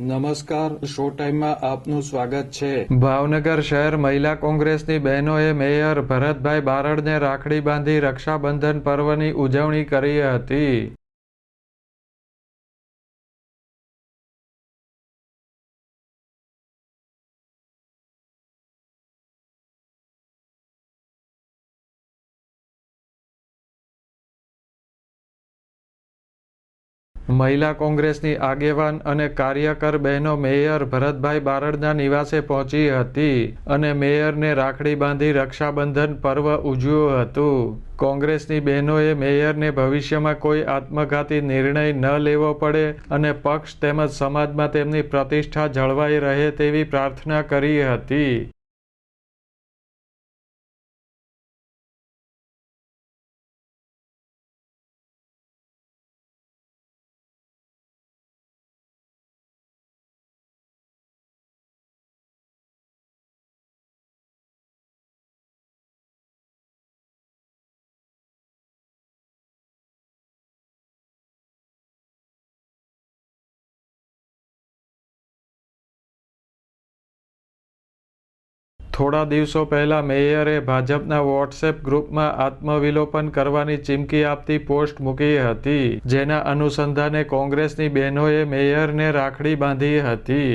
નમસ્કાર, શો ટાઈમમાં આપનું સ્વાગત છે. ભાવનગર શહેર મહિલા કોંગ્રેસની બહેનોએ મેયર ભરતભાઈ બારડને રાખડી બાંધી રક્ષાબંધન પર્વની ઉજવણી કરી હતી. મહિલા કોંગ્રેસની આગેવાન અને કાર્યકર બહેનો મેયર ભરતભાઈ બારડના નિવાસે પહોંચી હતી અને મેયરને રાખડી બાંધી રક્ષાબંધન પર્વ ઉજવ્યું હતું. કોંગ્રેસની બહેનોએ મેયરને ભવિષ્યમાં કોઈ આત્મઘાતી નિર્ણય ન લેવો પડે અને પક્ષ તેમજ સમાજમાં તેમની પ્રતિષ્ઠા જળવાઈ રહે તેવી પ્રાર્થના કરી હતી. થોડા દિવસો પહેલા મેયરે ભાજપના વોટ્સએપ ગ્રુપમાં આત્મવિલોપન કરવાની ચીમકી આપતી પોસ્ટ મૂકી હતી, જેના અનુસંધાને કોંગ્રેસની બહેનોએ મેયરને રાખડી બાંધી હતી.